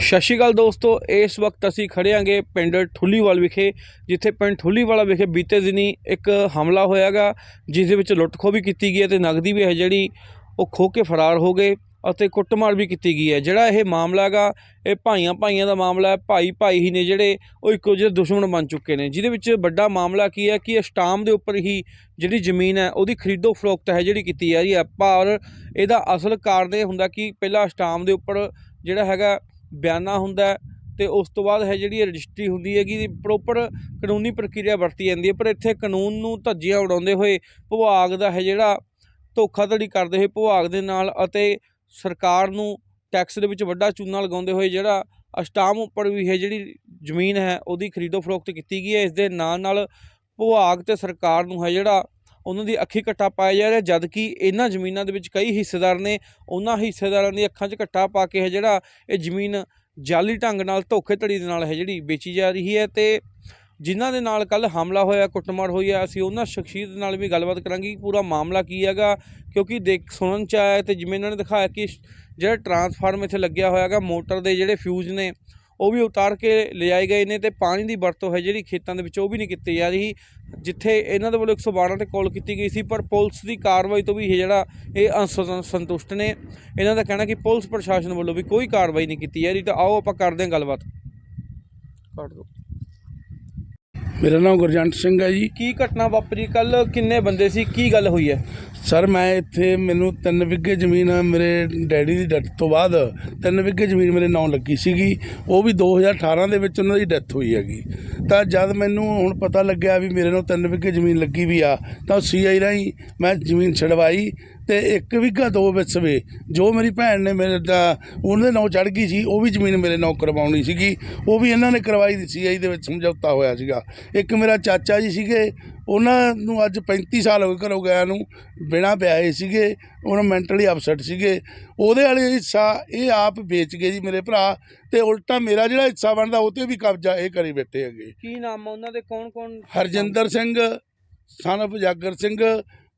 ਸਤਿ ਸ਼੍ਰੀ ਅਕਾਲ ਦੋਸਤੋ, ਇਸ ਵਕਤ ਅਸੀਂ ਖੜੇ ਆਂਗੇ ਪਿੰਡ ਠੁੱਲੀਵਾਲ ਵਿਖੇ, ਜਿੱਥੇ ਪਿੰਡ ਠੁੱਲੀਵਾਲਾ ਵਿਖੇ ਬੀਤੇ ਦਿਨੀ ਇੱਕ ਹਮਲਾ ਹੋਇਆਗਾ ਜਿਸ ਦੇ ਵਿੱਚ ਲੁੱਟਖੋ ਵੀ ਕੀਤੀ ਗਈ ਹੈ ਤੇ ਨਗਦੀ ਵੀ ਹੈ ਜਿਹੜੀ ਉਹ ਖੋ ਕੇ ਫਰਾਰ ਹੋ ਗਏ ਅਤੇ ਕੁੱਟਮਾਰ ਵੀ ਕੀਤੀ ਗਈ ਹੈ। ਜਿਹੜਾ ਇਹ ਮਾਮਲਾ ਹੈਗਾ ਇਹ ਭਾਈਆਂ ਭਾਈਆਂ ਦਾ ਮਾਮਲਾ ਹੈ, ਭਾਈ ਭਾਈ ਹੀ ਨੇ ਜਿਹੜੇ ਉਹ ਇੱਕੋ ਜਿਹੇ ਦੁਸ਼ਮਣ ਬਣ ਚੁੱਕੇ ਨੇ। ਜਿਹਦੇ ਵਿੱਚ ਵੱਡਾ ਮਾਮਲਾ ਕੀ ਹੈ ਕਿ ਸਟਾਮ ਦੇ ਉੱਪਰ ਹੀ ਜਿਹੜੀ ਜ਼ਮੀਨ ਹੈ, ਉਹਦੀ ਖਰੀਦੋ ਫਰੋਖਤ ਹੈ ਜਿਹੜੀ ਕੀਤੀ ਜਾ ਰਹੀ ਹੈ। ਪਰ ਇਹਦਾ ਅਸਲ ਕਾਰਨ ਇਹ ਹੁੰਦਾ ਕਿ ਪਹਿਲਾਂ ਸਟਾਮ ਦੇ ਉੱਪਰ ਜਿਹੜਾ ਹੈਗਾ ਬਿਆਨਾ ਹੁੰਦਾ ਹੈ ਤੇ ਉਸ ਤੋਂ ਬਾਅਦ ਹੈ ਜਿਹੜੀ ਰਜਿਸਟਰੀ ਹੁੰਦੀ ਹੈਗੀ ਪ੍ਰੋਪਰ ਕਾਨੂੰਨੀ ਪ੍ਰਕਿਰਿਆ ਵਰਤੀ ਜਾਂਦੀ ਹੈ, ਪਰ ਇੱਥੇ ਕਾਨੂੰਨ ਨੂੰ ਧੱਜੀਆਂ ਉਡਾਉਂਦੇ ਹੋਏ ਵਿਭਾਗ ਦਾ ਹੈ ਜਿਹੜਾ ਧੋਖਾਧੜੀ ਕਰਦੇ ਹੋਏ ਵਿਭਾਗ ਦੇ ਨਾਲ ਅਤੇ ਸਰਕਾਰ ਨੂੰ ਟੈਕਸ ਦੇ ਵਿੱਚ ਵੱਡਾ ਚੂਨਾ ਲਗਾਉਂਦੇ ਹੋਏ ਜਿਹੜਾ ਅਸਟਾਮ ਉੱਪਰ ਵੀ ਹੈ ਜਿਹੜੀ ਜ਼ਮੀਨ ਹੈ ਉਹਦੀ ਖਰੀਦੋ ਫਰੋਖਤ ਕੀਤੀ ਗਈ ਹੈ, ਇਸ ਦੇ ਨਾਲ ਨਾਲ ਵਿਭਾਗ ਤੇ ਸਰਕਾਰ ਨੂੰ ਹੈ ਜਿਹੜਾ ਉਹਨਾਂ ਦੀ ਅੱਖੀ ਘੱਟਾ ਪਾਇਆ ਜਾ ਰਿਹਾ ਜਦ ਕਿ ਇਹਨਾਂ ਜ਼ਮੀਨਾਂ ਦੇ ਵਿੱਚ ਕਈ ਹਿੱਸੇਦਾਰ ਨੇ ਉਹਨਾਂ ਹਿੱਸੇਦਾਰਾਂ ਦੀ ਅੱਖਾਂ 'ਚ ਘੱਟਾ ਪਾ ਕੇ ਹੈ ਜਿਹੜਾ ਇਹ ਜ਼ਮੀਨ ਜਾਲੀ ਢੰਗ ਨਾਲ ਧੋਖੇਧੜੀ ਦੇ ਨਾਲ ਹੈ ਜਿਹੜੀ ਵੇਚੀ ਜਾ ਰਹੀ ਹੈ ਤੇ ਜਿਨ੍ਹਾਂ ਦੇ ਨਾਲ ਕੱਲ ਹਮਲਾ ਹੋਇਆ, ਕੁੱਟਮਾਰ ਹੋਈ ਹੈ ਅਸੀਂ ਉਹਨਾਂ ਸ਼ਖਸੀਅਤ ਨਾਲ ਵੀ ਗੱਲਬਾਤ ਕਰਾਂਗੇ ਕਿ ਪੂਰਾ ਮਾਮਲਾ ਕੀ ਹੈਗਾ, ਕਿਉਂਕਿ ਦੇਖ ਸੁਣਨ ਚ ਆਇਆ ਤੇ ਜਿਵੇਂ ਇਹਨਾਂ ਨੇ ਦਿਖਾਇਆ ਕਿ ਜਿਹੜਾ ਟਰਾਂਸਫਾਰਮ ਇੱਥੇ ਲੱਗਿਆ ਹੋਇਆ ਹੈਗਾ, ਮੋਟਰ ਦੇ ਜਿਹੜੇ ਫਿਊਜ਼ ਨੇ ਉਹ ਵੀ ਉਤਾਰ ਕੇ ਲਿਜਾਏ ਗਏ ਨੇ ਤੇ ਪਾਣੀ ਦੀ ਵਰਤੋਂ ਹੈ ਜਿਹੜੀ ਖੇਤਾਂ ਦੇ ਵਿੱਚ ਉਹ ਵੀ ਨਹੀਂ ਕੀਤੀ ਜਾ ਰਹੀ। ਜਿੱਥੇ ਇਹਨਾਂ ਦੇ ਵੱਲੋਂ 112 ਤੇ ਕਾਲ ਕੀਤੀ ਗਈ ਸੀ, ਪਰ ਪੁਲਿਸ ਦੀ ਕਾਰਵਾਈ ਤੋਂ ਵੀ ਇਹ ਜਿਹੜਾ ਇਹ ਅਸੰਤੁ- ਸੰਤੁਸ਼ਟ ਨੇ। ਇਹਨਾਂ ਦਾ ਕਹਿਣਾ ਕਿ ਪੁਲਿਸ ਪ੍ਰਸ਼ਾਸਨ ਵੱਲੋਂ ਵੀ ਕੋਈ ਕਾਰਵਾਈ ਨਹੀਂ ਕੀਤੀ ਜਾ ਰਹੀ। ਤਾਂ ਆਓ ਆਪਾਂ ਕਰਦੇ ਹਾਂ ਗੱਲਬਾਤ। ਕੱਟ ਦਿਓ ਮੇਰਾ ਨਾਮ ਗੁਰਜੰਟ ਸਿੰਘ ਹੈ ਜੀ। ਕੀ ਘਟਨਾ ਵਾਪਰੀ? ਕੱਲ ਕਿੰਨੇ ਬੰਦੇ ਸੀ? ਕੀ ਗੱਲ ਹੋਈ ਹੈ? ਸਰ ਮੈਂ ਇੱਥੇ ਮੈਨੂੰ 3 ਵਿਗੇ ਜ਼ਮੀਨ ਮੇਰੇ ਡੈਡੀ ਦੀ ਡੈਥ ਤੋਂ ਬਾਅਦ 3 ਵਿਗੇ ਜ਼ਮੀਨ ਮੇਰੇ ਨਾਂ ਲੱਗੀ ਸੀਗੀ। ਉਹ ਵੀ 2018 ਦੇ ਵਿੱਚ ਉਹਨਾਂ ਦੀ ਡੈਥ ਹੋਈ ਹੈਗੀ। ਤਾਂ ਜਦ ਮੈਨੂੰ ਹੁਣ ਪਤਾ ਲੱਗਿਆ ਵੀ ਮੇਰੇ ਨਾਲ 3 ਵਿਗੇ ਜ਼ਮੀਨ ਲੱਗੀ ਵੀ ਆ ਤਾਂ ਸੀਆਈ ਰਾਹੀਂ ਮੈਂ ਜ਼ਮੀਨ ਛਡਵਾਈ। ਤੇ ਇੱਕ ਵਿਗਾ ਦੋ ਵਿਸਵੇ ਜੋ ਮੇਰੀ ਭੈਣ ਨੇ ਮੇਰੇ ਦਾ ਉਹਦੇ ਨਾਂ ਚੜ ਗਈ ਸੀ ਉਹ ਵੀ ਜ਼ਮੀਨ ਮੇਰੇ ਨਾਂ ਕਰਵਾਉਣੀ ਸੀਗੀ। ਉਹ ਵੀ ਇਹਨਾਂ ਨੇ ਕਰਵਾਈ ਦੀ ਸੀਆਈ ਦੇ ਵਿੱਚ ਸਮਝੌਤਾ ਹੋਇਆ ਸੀਗਾ। ਇੱਕ ਮੇਰਾ ਚਾਚਾ ਜੀ ਸੀਗੇ ਉਹਨਾਂ ਨੂੰ ਅੱਜ 35 ਸਾਲ ਹੋ ਗਏ ਘਰੋਂ ਗਿਆ ਨੂੰ ਬਿਨਾਂ ਵਿਆਹੇ ਸੀਗੇ ਉਹਨਾਂ ਮੈਂਟਲੀ ਅਪਸੈਟ ਸੀਗੇ। ਉਹਦੇ ਵਾਲੇ ਹਿੱਸਾ ਇਹ ਆਪ ਵੇਚ ਗਏ ਜੀ ਮੇਰੇ ਭਰਾ ਤੇ ਉਲਟਾ ਮੇਰਾ ਜਿਹੜਾ ਹਿੱਸਾ ਬਣਦਾ ਉਹ ਤੇ ਵੀ ਕਬਜ਼ਾ ਇਹ ਕਰੀ ਬੈਠੇ ਹੈਗੇ। ਕੀ ਨਾਮ ਆ ਉਹਨਾਂ ਦੇ? ਕੌਣ ਕੌਣ ਹਰਜਿੰਦਰ ਸਿੰਘ ਸਨ ਉਜਾਗਰ ਸਿੰਘ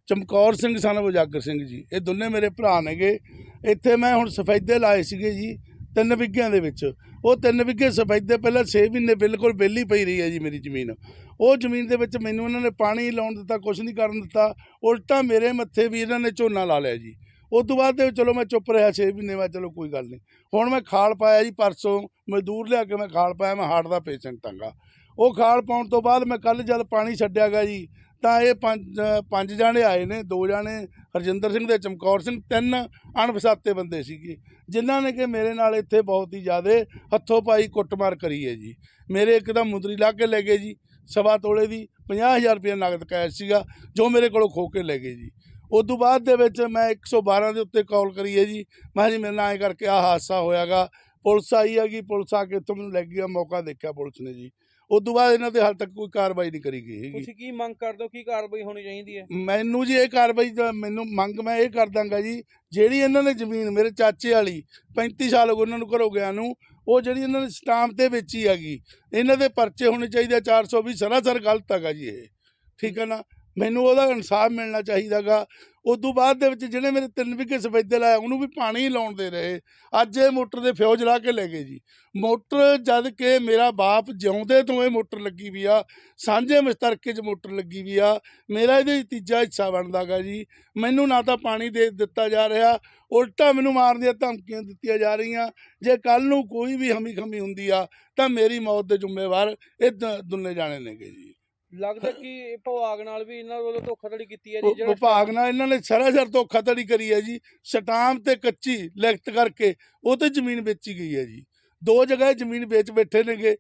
ਚਮਕੌਰ ਸਿੰਘ, ਸਨ ਉਜਾਗਰ ਸਿੰਘ ਜੀ। ਇਹ ਦੋਨੇ ਮੇਰੇ ਭਰਾ ਨੇਗੇ। ਇੱਥੇ ਮੈਂ ਹੁਣ ਸਫੈਦੇ ਲਾਏ ਸੀਗੇ ਜੀ, ਤਿੰਨ ਵਿੱਗਿਆਂ ਦੇ ਵਿੱਚ। ਉਹ ਤਿੰਨ ਵਿੱਗੇ ਸਫੈਦੇ ਪਹਿਲਾਂ 6 ਮਹੀਨੇ ਬਿਲਕੁਲ ਵਿਹਲੀ ਪਈ ਰਹੀ ਹੈ ਜੀ ਮੇਰੀ ਜ਼ਮੀਨ। ਉਹ ਜ਼ਮੀਨ ਦੇ ਵਿੱਚ ਮੈਨੂੰ ਉਹਨਾਂ ਨੇ ਪਾਣੀ ਲਾਉਣ ਦਿੱਤਾ ਕੁਝ ਨਹੀਂ ਕਰਨ ਦਿੱਤਾ। ਉਲਟਾ ਮੇਰੇ ਮੱਥੇ ਵੀ ਇਹਨਾਂ ਨੇ ਝੋਨਾ ਲਾ ਲਿਆ ਜੀ। ਉਸ ਤੋਂ ਬਾਅਦ ਦੇ ਚਲੋ ਮੈਂ ਚੁੱਪ ਰਿਹਾ 6 ਮਹੀਨੇ, ਮੈਂ ਚਲੋ ਕੋਈ ਗੱਲ ਨਹੀਂ। ਹੁਣ ਮੈਂ ਖਾਲ ਪਾਇਆ ਜੀ ਪਰਸੋਂ, ਮਜ਼ਦੂਰ ਲਿਆ ਕੇ ਮੈਂ ਖਾਲ ਪਾਇਆ, ਮੈਂ ਹਾਰਟ ਦਾ ਪੇਸ਼ੈਂਟ ਹਾਂਗਾ ਉਹ ਖਾਲ ਪਾਉਣ ਤੋਂ ਬਾਅਦ ਮੈਂ ਕੱਲ ਜਦ ਪਾਣੀ ਛੱਡਿਆ ਗਿਆ ਜੀ ਤਾਂ ਇਹ ਪੰਜ ਪੰਜ ਜਾਣੇ ਆਏ ਨੇ, ਦੋ ਜਾਣੇ ਹਰਜਿੰਦਰ ਸਿੰਘ ਤੇ ਚਮਕੌਰ ਸਿੰਘ, ਤਿੰਨ ਅਣਪਛਾਤੇ ਬੰਦੇ ਸੀਗੇ, ਜਿਨ੍ਹਾਂ ਨੇ ਕਿ ਮੇਰੇ ਨਾਲ ਇੱਥੇ ਬਹੁਤ ਹੀ ਜ਼ਿਆਦਾ ਹੱਥੋਂ ਪਾਈ ਕੁੱਟਮਾਰ ਕਰੀ ਹੈ ਜੀ। ਮੇਰੇ ਇੱਕਦਮ ਮੁੰਦਰੀ ਲਾ ਕੇ ਲੈ ਗਏ ਜੀ, ਸਵਾ ਤੋਲੇ ਦੀ 50000 ਰੁਪਏ ਨਗਦ ਕੈਸ਼ ਸੀਗਾ, ਜੋ ਮੇਰੇ ਕੋਲੋਂ ਖੋ ਕੇ ਲੈ ਗਏ ਜੀ। ਉਸ ਤੋਂ ਬਾਅਦ ਦੇ ਵਿੱਚ ਮੈਂ 112 ਦੇ ਉੱਤੇ ਕਾਲ ਕਰੀ ਹੈ ਜੀ, ਮੈਂ ਕਿਹਾ ਜੀ ਮੇਰੇ ਨਾਲ ਐਂ ਕਰਕੇ ਆ ਹਾਦਸਾ ਹੋਇਆਗਾ, ਪੁਲਿਸ ਆਈ ਹੈਗੀ, ਪੁਲਿਸ ਆ ਕੇ ਇੱਥੋਂ ਮੈਨੂੰ ਲੈ ਗਿਆ ਮੌਕਾ ਦੇਖਿਆ ਪੁਲਿਸ ਨੇ ਜੀ। ਉਸ ਤੋਂ ਬਾਅਦ ਇਹਨਾਂ ਤੇ ਹਾਲ ਤੱਕ ਕੋਈ ਕਾਰਵਾਈ ਨਹੀਂ ਕਰੀ ਗਈ ਹੈਗੀ। ਤੁਸੀਂ ਕੀ ਮੰਗ ਕਰਦੇ ਹੋ? ਕੀ ਕਾਰਵਾਈ ਹੋਣੀ ਚਾਹੀਦੀ ਹੈ? ਮੈਨੂੰ ਜੀ ਇਹ ਕਾਰਵਾਈ ਦਾ ਮੈਨੂੰ ਮੰਗ ਮੈਂ ਇਹ ਕਰ ਦਾਂਗਾ ਜੀ ਜਿਹੜੀ ਇਹਨਾਂ ਨੇ ਜ਼ਮੀਨ ਮੇਰੇ ਚਾਚੇ ਵਾਲੀ 35 ਸਾਲ ਹੋ ਗਏ ਉਹਨਾਂ ਨੂੰ ਘਰੋਂ ਗਿਆ ਨੂੰ ਉਹ ਜਿਹੜੀ ਇਹਨਾਂ ਨੇ ਸਟਾਂਪ ਤੇ ਵੇਚੀ ਹੈਗੀ ਇਹਨਾਂ ਦੇ ਪਰਚੇ ਹੋਣੇ ਚਾਹੀਦੇ ਆ 420 ਸਰਾਸਰ ਗਲਤ ਹੈਗਾ ਜੀ ਇਹ। ਠੀਕ ਹੈ ਨਾ? ਮੈਨੂੰ ਉਹਦਾ ਇਨਸਾਫ ਮਿਲਣਾ ਚਾਹੀਦਾਗਾ। ਉਸ ਤੋਂ ਬਾਅਦ ਦੇ ਵਿੱਚ ਜਿਹੜੇ ਮੇਰੇ ਤਿੰਨ ਵਿਗੇ ਸਫੈਦੇ ਲਾਇਆ ਉਹਨੂੰ ਵੀ ਪਾਣੀ ਲਾਉਣ ਦੇ ਰਹੇ। ਅੱਜ ਇਹ ਮੋਟਰ ਦੇ ਫਿਊਜ਼ ਲਾ ਕੇ ਲੈ ਗਏ ਜੀ। ਮੋਟਰ ਜਦ ਕਿ ਮੇਰਾ ਬਾਪ ਜਿਉਂਦੇ ਤੋਂ ਇਹ ਮੋਟਰ ਲੱਗੀ ਵੀ ਆ, ਸਾਂਝੇ ਮਸਤਰਕੇ 'ਚ ਮੋਟਰ ਲੱਗੀ ਵੀ ਆ, ਮੇਰਾ ਇਹਦੇ 'ਚ ਤੀਜਾ ਹਿੱਸਾ ਬਣਦਾਗਾ ਜੀ। ਮੈਨੂੰ ਨਾ ਤਾਂ ਪਾਣੀ ਦੇ ਦਿੱਤਾ ਜਾ ਰਿਹਾ, ਉਲਟਾ ਮੈਨੂੰ ਮਾਰਨ ਦੀਆਂ ਧਮਕੀਆਂ ਦਿੱਤੀਆਂ ਜਾ ਰਹੀਆਂ। ਜੇ ਕੱਲ ਨੂੰ ਕੋਈ ਵੀ ਹਮੀ ਖਮੀ ਹੁੰਦੀ ਆ, ਤਾਂ ਮੇਰੀ ਮੌਤ ਦੇ ਜ਼ਿੰਮੇਵਾਰ ਇਹ ਦ- ਦੁੰਨੇ ਜਾਣੇ ਨੇਗੇ ਜੀ। ਲੱਗਦਾ ਕਿ ਵਿਭਾਗ ਨਾਲ ਵੀ ਇਹਨਾਂ ਵੱਲੋਂ ਧੋਖਾਧੜੀ ਕੀਤੀ ਹੈ ਜੀ ਵਿ- ਵਿਭਾਗ ਨਾਲ ਇਹਨਾਂ ਨੇ ਸਰਾਸਰ ਧੋਖਾਧੜੀ ਕਰੀ ਹੈ ਜੀ। ਸਟਾਂਪ ਤੇ ਕੱਚੀ ਲਿਖਤ ਕਰਕੇ ਉਹ ਤੇ ਜ਼ਮੀਨ ਵੇਚੀ ਗਈ ਹੈ ਜੀ। ਦੋ ਜਗ੍ਹਾ ਇਹ ਜ਼ਮੀਨ ਵੇਚ ਬੈਠੇ ਨੇਗੇ।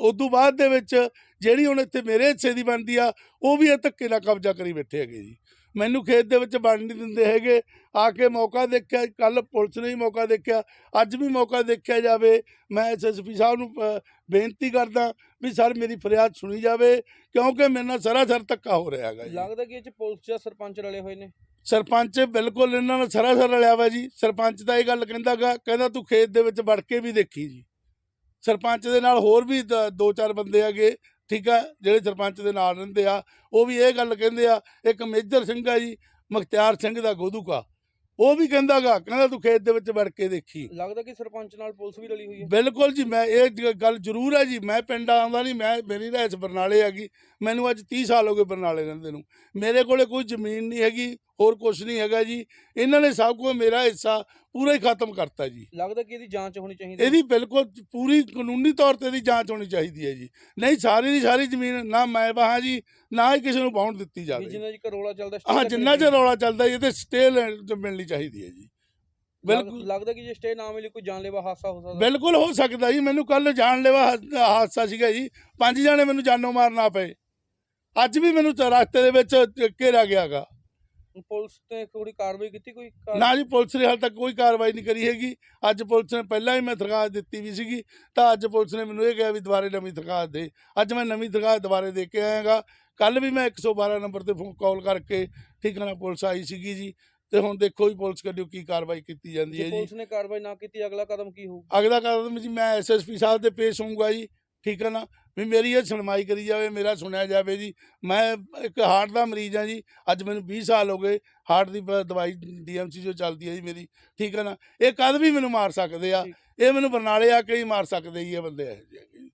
ਉਸ ਤੋਂ ਬਾਅਦ ਦੇ ਵਿੱਚ ਜਿਹੜੀ ਹੁਣ ਇੱਥੇ ਮੇਰੇ ਹਿੱਸੇ ਦੀ ਬਣਦੀ ਆ ਉਹ ਵੀ ਇਹ ਧੱਕੇ ਨਾਲ ਕਬਜ਼ਾ ਕਰੀ ਬੈਠੇ ਹੈਗੇ ਜੀ। ਮੈਨੂੰ ਖੇਤ ਦੇ ਵਿੱਚ ਵੰਡ ਨਹੀਂ ਦਿੰਦੇ ਹੈਗੇ। ਆ ਕੇ ਮੌਕਾ ਦੇਖਿਆ ਕੱਲ ਪੁਲਿਸ ਨੇ ਵੀ ਮੌਕਾ ਦੇਖਿਆ ਅੱਜ ਵੀ ਮੌਕਾ ਦੇਖਿਆ ਜਾਵੇ। ਮੈਂ ਐਸਐਸਪੀ ਸਾਹਿਬ ਨੂੰ ਬੇਨਤੀ ਕਰਦਾ ਵੀ ਸਰ ਮੇਰੀ ਫਰਿਆਦ ਸੁਣੀ ਜਾਵੇ ਕਿਉਂਕਿ ਮੇਰੇ ਨਾਲ ਸਰਾਸਰ ਧੱਕਾ ਹੋ ਰਿਹਾ ਹੈਗਾ ਜੀ। ਲੱਗਦਾ ਕਿ ਇਹ ਚ ਪੁਲਿਸ ਜਾਂ ਸਰਪੰਚ ਰਲੇ ਹੋਏ ਨੇ? ਸਰਪੰਚ ਬਿਲਕੁਲ ਇਹਨਾਂ ਨਾਲ ਸਰਾਸਰ ਰਲਿਆ ਵਾ ਜੀ। ਸਰਪੰਚ ਤਾਂ ਇਹ ਗੱਲ ਕਹਿੰਦਾਗਾ ਕਹਿੰਦਾ ਤੂੰ ਖੇਤ ਦੇ ਵਿੱਚ ਵੜ ਕੇ ਵੀ ਦੇਖੀ ਜੀ। ਸਰਪੰਚ ਦੇ ਨਾਲ ਹੋਰ ਵੀ ਦ- ਦੋ ਚਾਰ ਬੰਦੇ ਹੈਗੇ ਠੀਕ ਆ ਜਿਹੜੇ ਸਰਪੰਚ ਦੇ ਨਾਲ ਰਹਿੰਦੇ ਆ ਉਹ ਵੀ ਇਹ ਗੱਲ ਕਹਿੰਦੇ ਆ ਇੱਕ ਮੇਜਰ ਸਿੰਘ ਆ ਜੀ ਮੁਖਤਿਆਰ ਸਿੰਘ ਦਾ ਗੋਦੂਕਾ। ਉਹ ਵੀ ਕਹਿੰਦਾਗਾ ਕਹਿੰਦਾ ਤੂੰ ਖੇਤ ਦੇ ਵਿੱਚ ਵੜ ਕੇ ਦੇਖੀ। ਲੱਗਦਾ ਕਿ ਸਰਪੰਚ ਨਾਲ ਪੁਲਿਸ ਵੀ ਰਲੀ ਹੋਈ ਹੈ। ਬਿਲਕੁਲ ਜੀ ਮੈਂ ਇਹ ਗੱਲ ਜ਼ਰੂਰ ਹੈ ਜੀ ਮੈਂ ਪਿੰਡ ਆਉਂਦਾ ਨਹੀਂ ਮੈਂ ਮੇਰੀ ਰਹਿਸ ਬਰਨਾਲੇ ਹੈਗੀ ਮੈਨੂੰ ਅੱਜ 30 ਸਾਲ ਹੋ ਗਏ ਬਰਨਾਲੇ ਰਹਿੰਦੇ ਨੂੰ। ਮੇਰੇ ਕੋਲੇ ਕੋਈ ਜ਼ਮੀਨ ਨਹੀਂ ਹੈਗੀ ਹੋਰ ਕੁਝ ਨਹੀਂ ਹੈਗਾ ਜੀ। ਇਹਨਾਂ ਨੇ ਸਭ ਕੁਝ ਮੇਰਾ ਹਿੱਸਾ ਪੂਰਾ ਹੀ ਖਤਮ ਕਰਤਾ ਜੀ। ਲੱਗਦਾ ਕਿ ਇਹਦੀ ਜਾਂਚ ਹੋਣੀ ਚਾਹੀਦੀ ਇਹਦੀ ਬਿਲਕੁਲ ਪੂਰੀ ਕਾਨੂੰਨੀ ਤੌਰ ਤੇ ਇਹਦੀ ਜਾਂਚ ਹੋਣੀ ਚਾਹੀਦੀ ਹੈ ਜੀ। ਨਹੀਂ ਸਾਰੀ ਦੀ ਸਾਰੀ ਜ਼ਮੀਨ ਨਾ ਮੈਂ ਵਾਹਾਂ ਜੀ ਨਾ ਹੀ ਕਿਸੇ ਨੂੰ ਪਾਉਣ ਦਿੱਤੀ ਜਾਵੇ। ਜਿੰਨਾ ਚਿਰ ਰੋਲਾ ਚੱਲਦਾ ਹਾਂ ਜਿੰਨਾ ਚਿਰ ਰੌਲਾ ਚੱਲਦਾ ਜੀ ਇਹਦੇ ਸਟੇ ਮਿਲਣੀ ਚਾਹੀਦੀ ਹੈ ਜੀ। ਬਿਲਕੁਲ ਲੱਗਦਾ ਕਿ ਜੇ ਸਟੇ ਨਾ ਮਿਲੇ ਕੋਈ ਜਾਨਲੇਵਾ ਹਾਦਸਾ ਹੋ ਸਕਦਾ। ਬਿਲਕੁਲ ਹੋ ਸਕਦਾ ਜੀ। ਮੈਨੂੰ ਕੱਲ ਜਾਣਲੇਵਾ ਹਾ- ਹਾਦਸਾ ਸੀਗਾ ਜੀ। ਪੰਜ ਜਾਣੇ ਮੈਨੂੰ ਜਾਨੋਂ ਮਾਰਨਾ ਪਏ। ਅੱਜ ਵੀ ਮੈਨੂੰ ਤਾਂ ਰਸਤੇ ਦੇ ਵਿੱਚ ਘੇਰਿਆ ਗਿਆਗਾ। ਪੁਲਿਸ ਨੇ ਥੋੜੀ ਕਾਰਵਾਈ ਕੀਤੀ ਕੋਈ ਕਾਰ- ਨਾ ਜੀ ਪੁਲਿਸ ਨੇ ਹਾਲ ਤੱਕ ਕੋਈ ਕਾਰਵਾਈ ਨਹੀਂ ਕਰੀ ਹੈਗੀ। ਅੱਜ ਪੁਲਿਸ ਨੇ ਪਹਿਲਾਂ ਹੀ ਮੈਂ ਦਰਖਾਸਤ ਦਿੱਤੀ ਵੀ ਸੀਗੀ ਤਾਂ ਅੱਜ ਪੁਲਿਸ ਨੇ ਮੈਨੂੰ ਇਹ ਕਿਹਾ ਵੀ ਦੁਬਾਰੇ ਨਵੀਂ ਦਰਖਾਸਤ ਦੇ। ਅੱਜ ਮੈਂ ਨਵੀਂ ਦਰਖਾਸਤ ਦੁਬਾਰੇ ਦੇ ਕੇ ਆਇਆਗਾ। ਕੱਲ ਵੀ ਮੈਂ 112 ਨੰਬਰ ਤੇ ਫੋਨ ਕਾਲ ਕਰਕੇ ਠੀਕ ਹੈ ਨਾ ਪੁਲਿਸ ਆਈ ਸੀਗੀ ਜੀ ਤੇ ਹੁਣ ਦੇਖੋ ਵੀ ਪੁਲਿਸ ਕਰਿਓ ਕੀ ਕਾਰਵਾਈ ਕੀਤੀ ਜਾਂਦੀ ਜੇ ਹੈ ਜੀ। ਪੁਲਿਸ ਨੇ ਕਾਰਵਾਈ ਨਾ ਕੀਤੀ ਅਗਲਾ ਕਦਮ ਕੀ ਹੋਊ? ਅਗਲਾ ਕਦਮ ਜੀ ਮੈਂ ਐਸਐਸਪੀ ਸਾਹਿਬ ਦੇ ਪੇਸ਼ ਹੋਊਂਗਾ ਜੀ ਠੀਕ ਹੈ ਨਾ ਵੀ ਮੇਰੀ ਇਹ ਸੁਣਵਾਈ ਕਰੀ ਜਾਵੇ ਮੇਰਾ ਸੁਣਿਆ ਜਾਵੇ ਜੀ ਮੈਂ ਇੱਕ ਹਾਰਟ ਦਾ ਮਰੀਜ਼ ਹਾਂ ਜੀ ਅੱਜ ਮੈਨੂੰ 20 ਸਾਲ ਹੋ ਗਏ ਹਾਰਟ ਦੀ ਦਵਾਈ ਡੀਐਮਸੀ ਜੋ ਚੱਲਦੀ ਹੈ ਜੀ ਮੇਰੀ ਠੀਕ ਹੈ ਨਾ ਇਹ ਕਦ ਵੀ ਮੈਨੂੰ ਮਾਰ ਸਕਦੇ ਆ। ਇਹ ਮੈਨੂੰ ਬਰਨਾਲੇ ਆ ਕੇ ਹੀ ਮਾਰ ਸਕਦੇ ਜੀ ਇਹ ਬੰਦੇ ਇਹੋ।